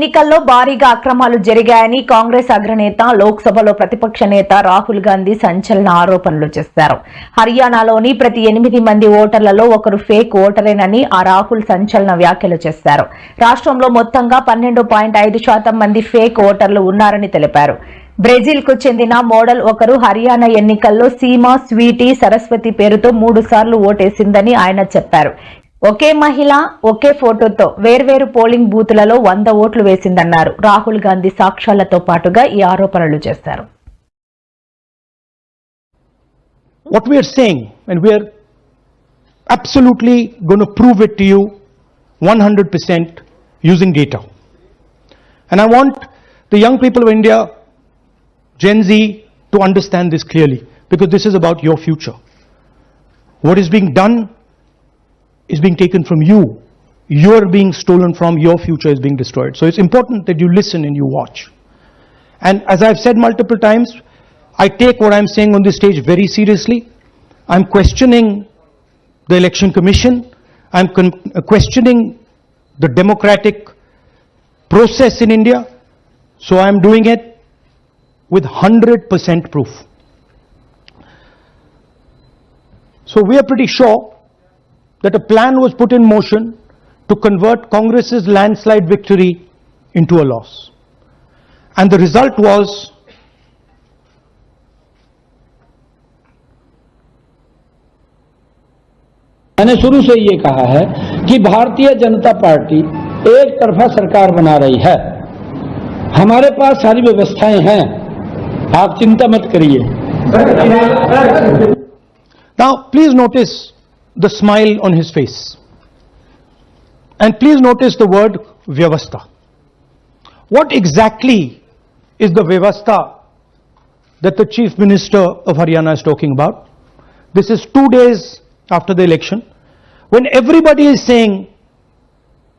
ఎన్నికల్లో భారీగా అక్రమాలు జరిగాయని కాంగ్రెస్ అగ్రనేత లోక్సభలో ప్రతిపక్ష నేత రాహుల్ గాంధీ సంచలన ఆరోపణలు చేశారు. హర్యానాలోని ప్రతి ఎనిమిది మంది ఓటర్లలో ఒకరు ఫేక్ ఓటరేనని ఆ రాహుల్ సంచలన వ్యాఖ్యలు చేశారు. రాష్ట్రంలో మొత్తంగా పన్నెండు పాయింట్ ఐదు శాతం మంది ఫేక్ ఓటర్లు ఉన్నారని తెలిపారు. బ్రెజిల్కు చెందిన మోడల్ ఒకరు హర్యానా ఎన్నికల్లో సీమా స్వీటీ సరస్వతి పేరుతో మూడు సార్లు ఓటేసిందని ఆయన చెప్పారు. ఒకే మహిళ ఒకే ఫోటోతో వేర్వేరు పోలింగ్ బూతులలో వంద ఓట్లు వేసిందన్నారు రాహుల్ గాంధీ సాక్ష్యాలతో పాటుగా ఈ ఆరోపణలు చేశారు what we are saying, and we are absolutely going to prove it to you 100% using data. And I want the young people of India, Gen Z, to understand this clearly, because this is about your future. What is being done is being taken from you. You're being stolen from, your future is being destroyed. So it's important that you listen and you watch. And as I've said multiple times, I take what I'm saying on this stage very seriously. I'm questioning the Election Commission. I'm uh, questioning the democratic process in India. So I'm doing it with 100% proof. So we are pretty sure that a plan was put in motion to convert Congress's landslide victory into a loss. And the result was मैंने शुरू से ये कहा है कि Bharatiya Janata party एक तरफा सरकार बना रही है हमारे पास सारी व्यवस्थाएँ हैं आप चिंता मत करिए Now, please notice the smile on his face. And please notice the word Vyavastha. What exactly is the Vyavastha that the Chief Minister of Haryana is talking about? This is two days after the election, when everybody is saying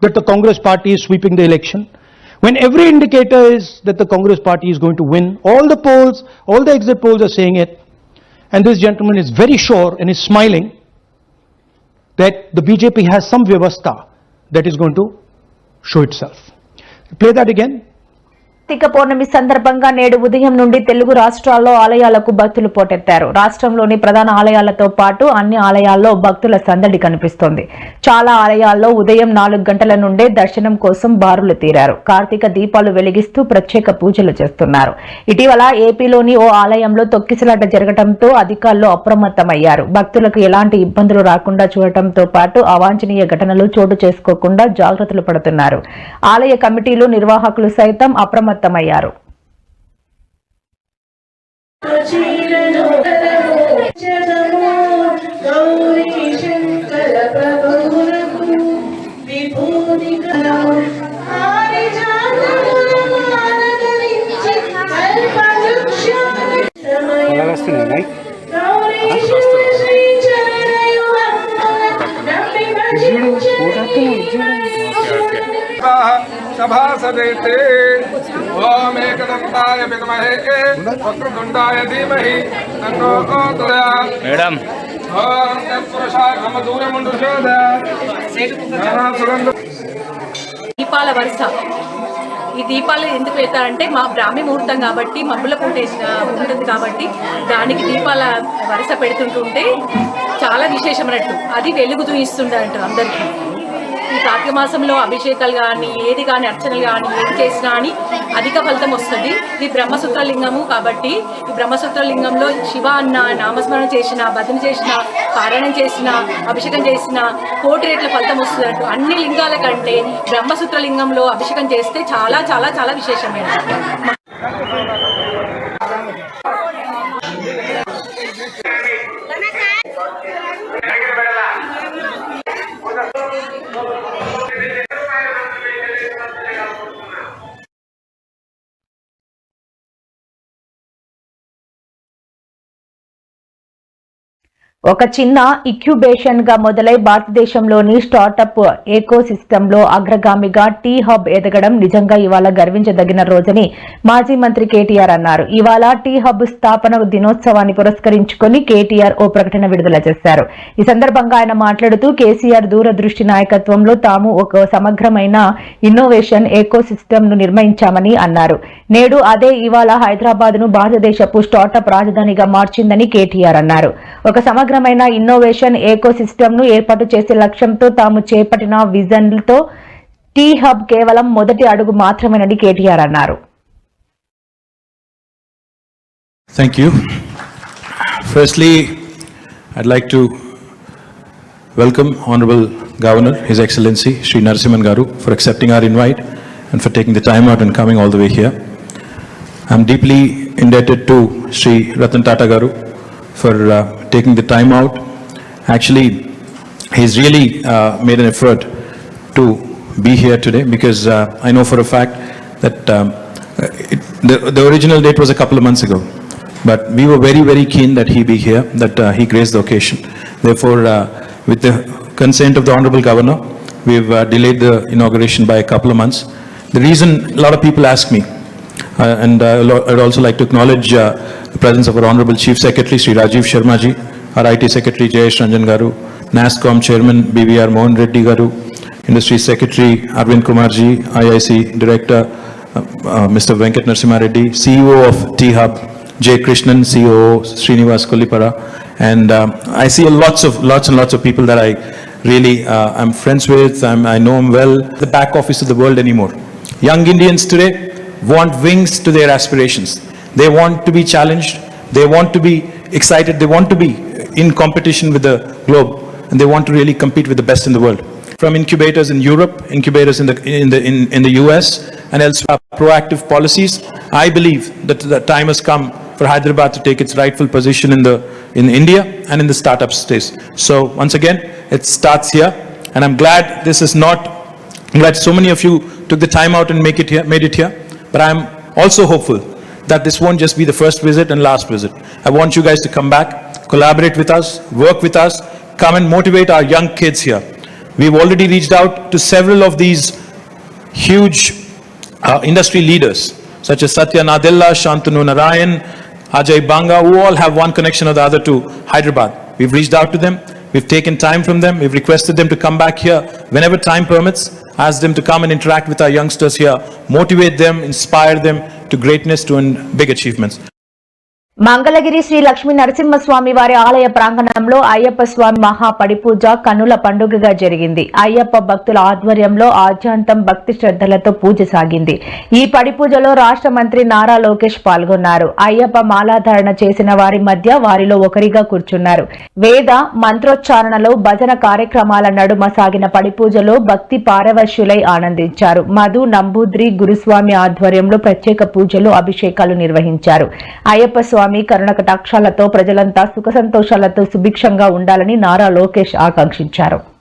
that the Congress party is sweeping the election, when every indicator is that the Congress party is going to win, all the polls, all the exit polls are saying it, and this gentleman is very sure and is smiling that the BJP has some vyavastha that is going to show itself. Play that again. Karthika Pournami సందర్భంగా నేడు ఉదయం నుండి తెలుగు రాష్ట్రాల్లో ఆలయాలకు భక్తులు పోటెత్తారు. రాష్ట్రంలోని ప్రధాన ఆలయాలతో పాటు అన్ని ఆలయాల్లో భక్తుల సందడి కనిపిస్తోంది. చాలా ఆలయాల్లో ఉదయం నాలుగు గంటల నుండే దర్శనం కోసం బారులు తీరారు. కార్తీక దీపాలు వెలిగిస్తూ ప్రత్యేక పూజలు చేస్తున్నారు. ఇటీవల ఏపీలోని ఓ ఆలయంలో తొక్కిసలాట జరగడంతో అధికారులు అప్రమత్తమయ్యారు. భక్తులకు ఎలాంటి ఇబ్బందులు రాకుండా చూడటంతో పాటు అవాంఛనీయ ఘటనలు చోటు చేసుకోకుండా జాగ్రత్తలు పడుతున్నారు. ఆలయ కమిటీలు నిర్వాహకులు సైతం అప్రమత్త అప్రమత్తమయ్యారు. గౌరీ మేడం. దీపాల వరుస. ఈ దీపాలు ఎందుకు పెడతారంటే మా బ్రాహ్మీ ముహూర్తం కాబట్టి మబ్బుల పూట ఉంటుంది కాబట్టి దానికి దీపాల వరుస పెడుతుంటుంటే చాలా విశేషమైనట్టు అది వెలుగు చూపిస్తుండే అంటారు అందరికీ. ఈ కార్తీక మాసంలో అభిషేకాలు కానీ ఏది కానీ అర్చనలు కానీ ఏది చేసినా అని అధిక ఫలితం వస్తుంది. ఇది బ్రహ్మసూత్ర లింగము కాబట్టి ఈ బ్రహ్మసూత్ర లింగంలో శివ అన్న నామస్మరణ చేసిన భజన చేసిన పారాయణం చేసిన అభిషేకం చేసిన కోటి రేట్ల ఫలితం వస్తుందంటూ. అన్ని లింగాల కంటే బ్రహ్మసూత్ర లింగంలో అభిషేకం చేస్తే చాలా చాలా చాలా విశేషమైనది. ఒక చిన్న ఇక్యుబేషన్గా మొదలై భారతదేశంలోని స్టార్టప్ ఏకో లో అగ్రగామిగా టీ హబ్ ఎదగడం నిజంగా ఇవాళ గర్వించదగిన రోజని మాజీ మంత్రి కేటీఆర్ అన్నారు. ఇవాళ టీ హబ్ స్థాపన దినోత్సవాన్ని పురస్కరించుకొని కేటీఆర్ ఓ ప్రకటన విడుదల చేశారు. ఈ సందర్భంగా ఆయన మాట్లాడుతూ కేసీఆర్ దూరదృష్టి నాయకత్వంలో తాము ఒక సమగ్రమైన ఇన్నోవేషన్ ఏకో ను నిర్మించామని అన్నారు. నేడు అదే ఇవాళ హైదరాబాద్ను భారతదేశపు స్టార్టప్ రాజధానిగా మార్చిందని కేటీఆర్ అన్నారు. ఒక సమగ్రమైన ఇన్నోవేషన్ ఏకో ను ఏర్పాటు చేసే లక్ష్యంతో తాము చేపట్టిన విజన్లతో టీ హబ్ కేవలం మొదటి అడుగు మాత్రమేనని కేటీఆర్ అన్నారు Thank you. Firstly, I'd like to welcome Honorable Governor, His Excellency Sri Narasimhan Garu for accepting our invite and for taking the time out and coming all the way here. I'm deeply indebted to Sri Ratan Tata Garu for uh, taking the time out. Actually, he's really uh, made an effort to be here today because uh, I know for a fact that um, it, the, the original date was a couple of months ago. But we were very, very keen that he be here, that uh, he grace the occasion. Therefore, uh, with the consent of the Honorable Governor, we've uh, delayed the inauguration by a couple of months. The reason, a lot of people ask me, uh, and uh, I'd also like to acknowledge uh, the presence of our Honorable Chief Secretary, Sri Rajiv Sharma ji, our IT Secretary, Jayesh Ranjan Garu, NASCOM Chairman, BVR Mohan Reddy Garu, Industry Secretary, Arvind Kumar ji, IIC Director, uh, uh, Mr. Venkat Narasimha Reddy, CEO of T-Hub, Jay Krishnan, CEO Srinivas Kolipara, and um, I see lots of, lots and lots of people that I really, uh, I'm friends with, I'm, I know them well, the back office of the world anymore. Young Indians today want wings to their aspirations. They want to be challenged, they want to be excited, they want to be in competition with the globe, and they want to really compete with the best in the world. From incubators in Europe, incubators in the, in the, in, in the US, and elsewhere, proactive policies, I believe that the time has come for Hyderabad to take its rightful position in the, in India and in the startup space. So once again, it starts here, and I'm glad this is not, I'm glad so many of you took the time out and make it here, made it here, but I'm also hopeful that this won't just be the first visit and last visit. I want you guys to come back, collaborate with us, work with us, come and motivate our young kids here. We've already reached out to several of these huge uh, industry leaders, such as Satya Nadella, Shantanu Narayan, Ajay Banga, who all have one connection or the other to Hyderabad. We've reached out to them, we've taken time from them, we've requested them to come back here whenever time permits, ask them to come and interact with our youngsters here, motivate them, inspire them to greatness, to big achievements. Mangalagiri Shri Lakshmi Narasimhaswamy వారి ఆలయ ప్రాంగణంలో అయ్యప్ప స్వామి మహా పడిపూజ కన్నుల పండుగగా జరిగింది. అయ్యప్ప భక్తుల ఆధ్వర్యంలో ఆద్యాంతం భక్తి శ్రద్ధలతో పూజ సాగింది. ఈ పడిపూజలో రాష్ట్ర మంత్రి నారా లోకేష్ పాల్గొన్నారు. అయ్యప్ప మాలాధారణ చేసిన వారి మధ్య వారిలో ఒకరిగా కూర్చున్నారు. వేద మంత్రోచ్చారణలో భజన కార్యక్రమాల నడుమ సాగిన పడిపూజలో భక్తి పారవశ్యులై ఆనందించారు. మధు నంబూద్రి గురుస్వామి ఆధ్వర్యంలో ప్రత్యేక పూజలు అభిషేకాలు నిర్వహించారు. అయ్యప్ప స్వామి కరుణ కటాక్షాలతో ప్రజలంతా సుఖ సంతోషాలతో సుభిక్షంగా ఉండాలని నారా లోకేష్ ఆకాంక్షించారు.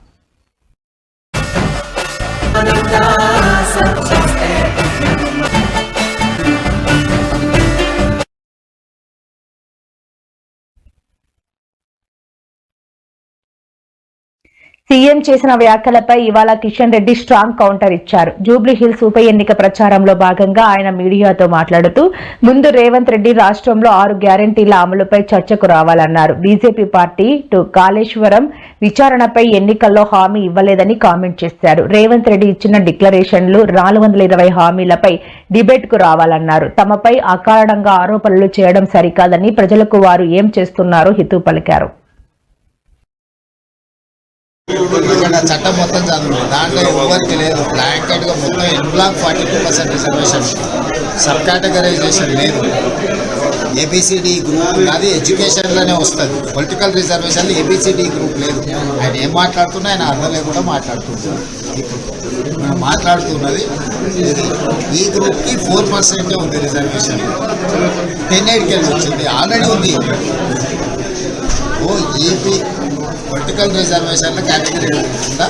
సీఎం చేసిన వ్యాఖ్యలపై ఇవాళ కిషన్ రెడ్డి స్ట్రాంగ్ కౌంటర్ ఇచ్చారు. జూబ్లీ హిల్స్ ఉప ఎన్నిక ప్రచారంలో భాగంగా ఆయన మీడియాతో మాట్లాడుతూ ముందు రేవంత్ రెడ్డి రాష్ట్రంలో ఆరు గ్యారంటీల అమలుపై చర్చకు రావాలన్నారు. బీజేపీ పార్టీ టు కాళేశ్వరం విచారణపై ఎన్నికల్లో హామీ ఇవ్వలేదని కామెంట్ చేశారు. రేవంత్ రెడ్డి ఇచ్చిన డిక్లరేషన్లు నాలుగు వందల ఇరవై హామీలపై డిబేట్కు రావాలన్నారు. తమపై అకారణంగా ఆరోపణలు చేయడం సరికాదని ప్రజలకు వారు ఏం చేస్తున్నారో హితూ పలికారు. చట్టం మొత్తం చదువు దాంట్లో ఎవరికి లేదు బ్లాంకెట్గా మొత్తం en bloc forty two percent reservation. Sub categorisation లేదు. A B C D group అది ఎడ్యుకేషన్లోనే వస్తుంది. పొలిటికల్ రిజర్వేషన్ ఏబిసిడి గ్రూప్ లేదు. ఆయన ఏం మాట్లాడుతున్నా ఆయన అర్థం లేకుండా మాట్లాడుతున్నారు. మనం మాట్లాడుతున్నది ఈ గ్రూప్కి ఫోర్ పర్సెంటే ఉంది రిజర్వేషన్. టెన్ ఎయిట్కి వెళ్ళి వచ్చింది. ఆల్రెడీ ఉంది. ఓ ఏపీ పొలిటికల్ రిజర్వేషన్ల కేటగిరీ ఉందా?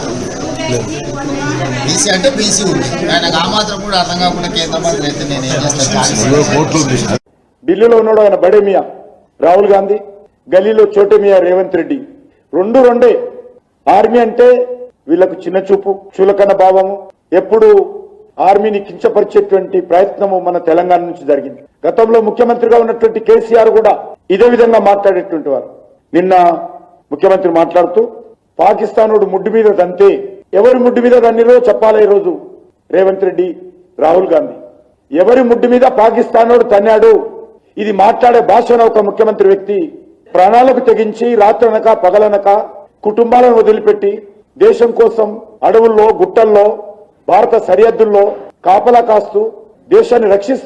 బీసీ అంటే బీసీ ఉంది. ఆయనకు ఆ మాత్రం కూడా అర్థం కాకుండా కేంద్ర మంత్రి అయితే నేను ఏం చేస్తాను ఢిల్లీలో ఉన్నాడు ఆయన బడే మియా రాహుల్ గాంధీ గలీలో చోటమియా రేవంత్ రెడ్డి. రెండు రెండే. ఆర్మీ అంటే వీళ్ళకు చిన్న చూపు చులకన భావము. ఎప్పుడు ఆర్మీని కించపరిచేటువంటి ప్రయత్నము మన తెలంగాణ నుంచి జరిగింది. గతంలో ముఖ్యమంత్రిగా ఉన్నటువంటి కేసీఆర్ కూడా ఇదే విధంగా మాట్లాడేటువంటి వారు. నిన్న ముఖ్యమంత్రి మాట్లాడుతూ పాకిస్తానుడు ముడ్డు మీద దంతే. ఎవరి ముడ్డు మీద దన్నిరో చెప్పాలి ఈరోజు? రేవంత్ రెడ్డి రాహుల్ గాంధీ. ఎవరి ముడ్డు మీద పాకిస్తానోడు తన్నాడు? ఇది మాట్లాడే భాషను ఒక ముఖ్యమంత్రి వ్యక్తి ప్రాణాలకు తెగించి రాత్రనక పగలనక కుటుంబాలను వదిలిపెట్టి దేశం కోసం అడవుల్లో గుట్టల్లో భారత సరిహద్దుల్లో కాపలా కాస్తూ దేశాన్ని రక్షిస్తూ